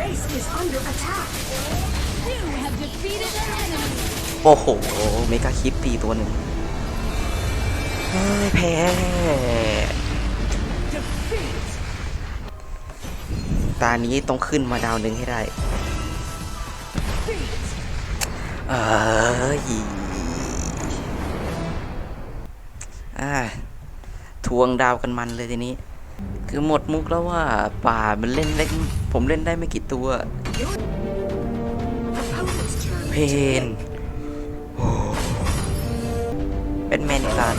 base is under attack. You have defeated an enemy. โอ้โห เมกาคิปปีตัวหนึ่งเฮ้ยแพ้ Defeat. ตานี้ต้องขึ้นมาดาวหนึ่งให้ได้ Defeat. เอ้ยอ่าทวงดาวกันมันเลยทีนี้ คือหมดมุกแล้วว่าป่ามันเล่นเล็ก ผมเล่นได้ไม่กี่ตัว Opponent's turn. เพนโอ้เป็นแมนอีกแล้ว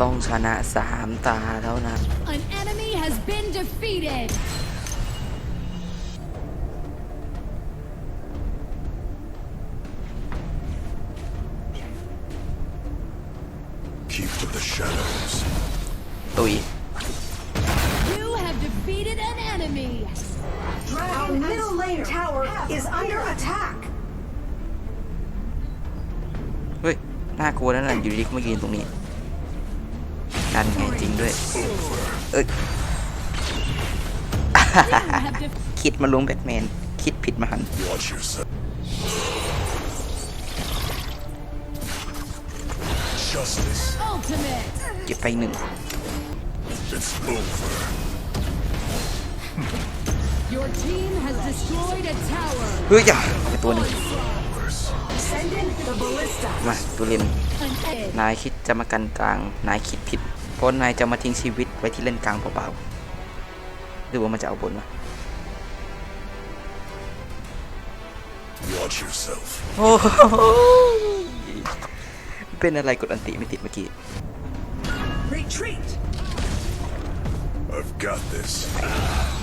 ต้องชนะสามตาเท่านั้น An enemy has been defeated. Keep to the shadows. ตุย tower is under attack. เฮ้ย น่ากลัวนั่นแหละอยู่ดีๆก็มายืนตรงนี้นั่นไงจริงด้วย เอ้ย You have defeated คิดมาลงแบทแมน คิดผิดมาหัน Watch yourself. Justice. ultimate. เก็บไปหนึ่ง It's over. Your team has destroyed a tower. เฮ้ยอย่าไปตัวหนึ่ง Send in the ballista. มาตัวเล่น An enemy. นายคิดจะมากันกลาง นายคิดผิด เพราะนายจะมาทิ้งชีวิตไว้ที่เล่นกลางเปล่าๆหรือว่ามันจะเอาบนวะ Watch yourself. โอ้โหเป็นอะไรกดอันติไม่ติดเมื่อกี้ Retreat. I've got this.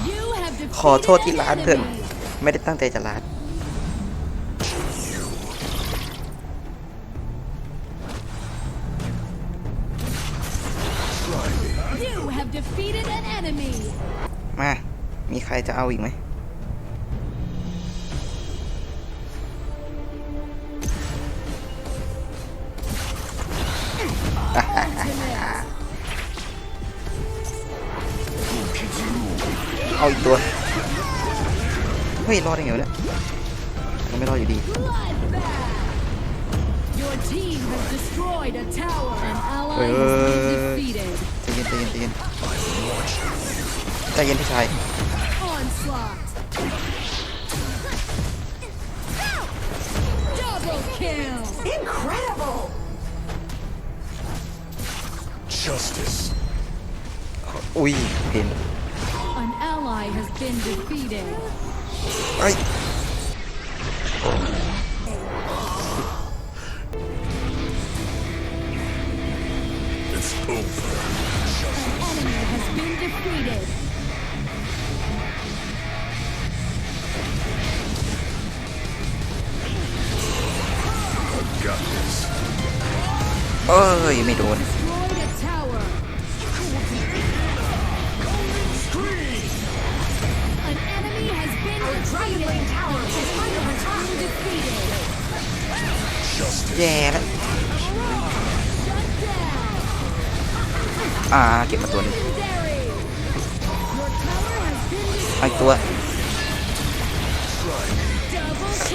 You have defeated ขอโทษที่ร้าน an เพื่อน enemy. ไม่ได้ตั้งใจจะร้าน You. Try me. You have defeated an enemy. มา มีใครจะเอาอีกไหม เอาอีกตัว เฮ้ย รอดได้ไงวะเนี่ยยังไม่รอดอยู่ดี Bloodbath. Your team has destroyed a tower. An ally Wait, has wait, been wait, wait. defeated. ใจเย็นใจเย็นใจเย็นใจเย็นพี่ชาย Onslaught. Double kill. Incredible. Justice. อุ้ยเพน An ally has been defeated. เอ้ย It's over. An enemy has been defeated. Got this. เอ้ยไแย่แล้วอ่าเก็บมาตัวนี้ไอตัว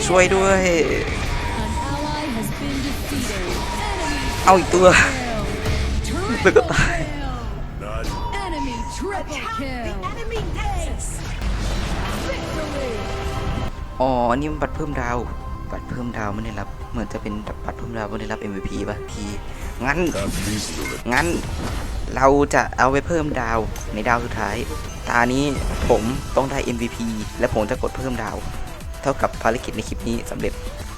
ช่วยด้วย เอาอีกตัวแล้วก็ตาย อ๋อ นี่มันบัตรเพิ่มดาว บัตรเพิ่มดาวไม่ได้รับ เหมือนจะเป็นบัตรเพิ่มดาวไม่ได้รับ MVP ป่ะพี่งั้น have these little งั้น เราจะเอาไปเพิ่มดาวในดาวสุดท้าย ตานี้ผมต้องได้ MVP และผมจะกดเพิ่มดาว เท่ากับภารกิจในคลิปนี้สำเร็จ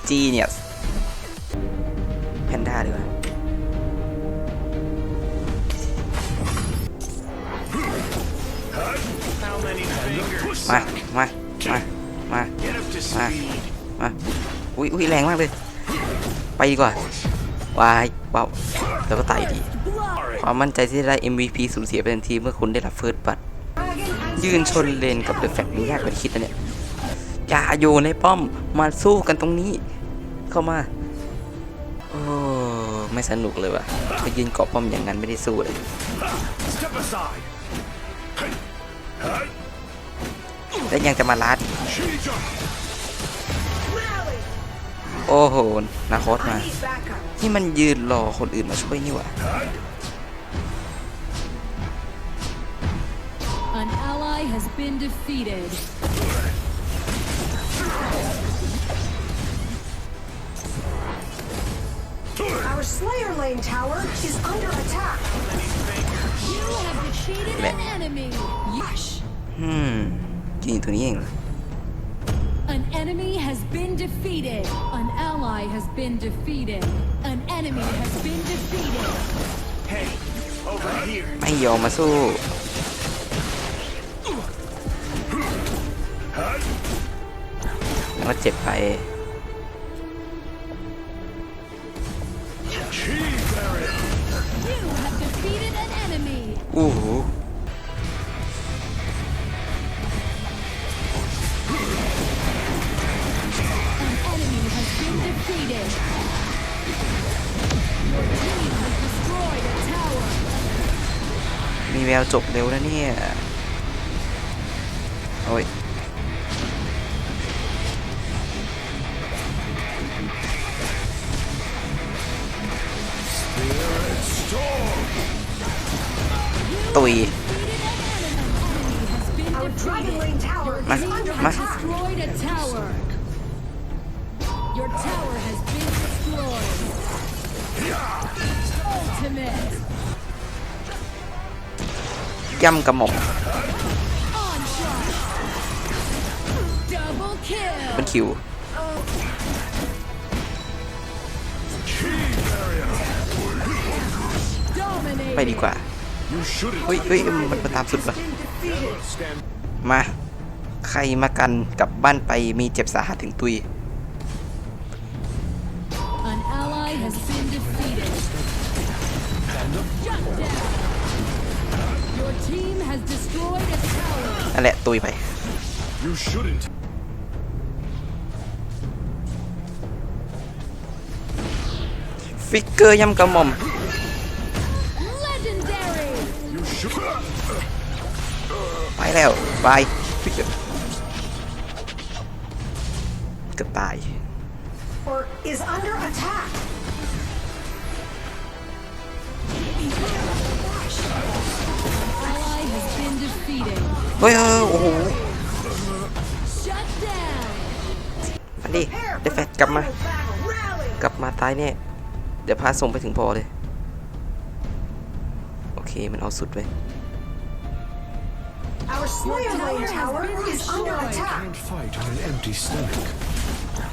Genius แพนด้าดีกว่ามา มา มา มา มามามา อุ้ยอุ้ยแรงมากเลย ไปดีกว่าวายว้าวแล้วก็ตายดี ความมั่นใจที่ได้ MVP สูญเสียไปทันทีเมื่อคุณได้รับเฟิร์สบัตยืนชนเลนกับเดอะแฟกมันยากกว่าที่คิดนะเนี่ยอย่าอยู่ในป้อมมาสู้กันตรงนี้ เข้ามา โอ้ไม่สนุกเลยว่ะไปยืนเกาะป้อมอย่างนั้นไม่ได้สู้เลยแล้วยังจะมาลัด โอ้โหนาคอสมา I need backup. นี่มันยืนรอคนอื่นมาช่วยนี่หว่า An ally has been defeated. Our Slayer Lane tower is under attack. You have defeated an enemy. Yes. อืมยิงตัวนี้เองเหรอ An enemy has been defeated. An ally has been defeated. An enemy has been defeated. ไม่ยอมมาสู้ แล้วเจ็บไป วจบเร็วนะเนี่ย โอ้ยตุยมามา ย่ำกระหม่อมเป็นคิวไปดีกว่า เฮ้ยเฮ้ยมันมาตามสุดปะมา ใครมากันกลับบ้านไปมีเจ็บสาหัสถึงตุย An Your team has destroyed a tower. นั่นแหละตุยไป You shouldn't ฟิกเกอร์ย่ำกระหม่อม Legendary. You should ไปแล้วบายฟิกเกอร์เกือบตาย Or is under attack. เฮ้ยเออโอ้โห Shut down. มาดิ Prepare ได้ for แฟ the ดกลับมา final battle. Rally. กลับมาตายเนี่ยเดี๋ยวพาส่งไปถึงพอเลย โอเคมันเอาสุดเลย Our Slayer tower Lane has tower been is under destroyed. attack. can't fight on an empty stomach.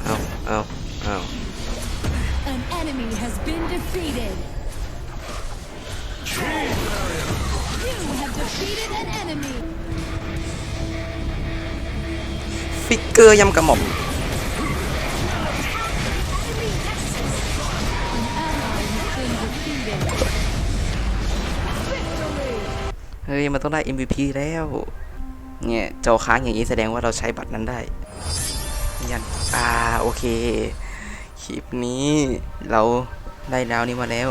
เอาเอาเอา ฟิกเกอร์ย่ำกระหม่อมเฮ้ย มันต้องได้ MVP แล้ว เนี่ยจอค้างอย่างนี้แสดงว่าเราใช้บัตรนั้นได้ ยันอ่า โอเค คลิปนี้เราได้ดาวนี้มาแล้ว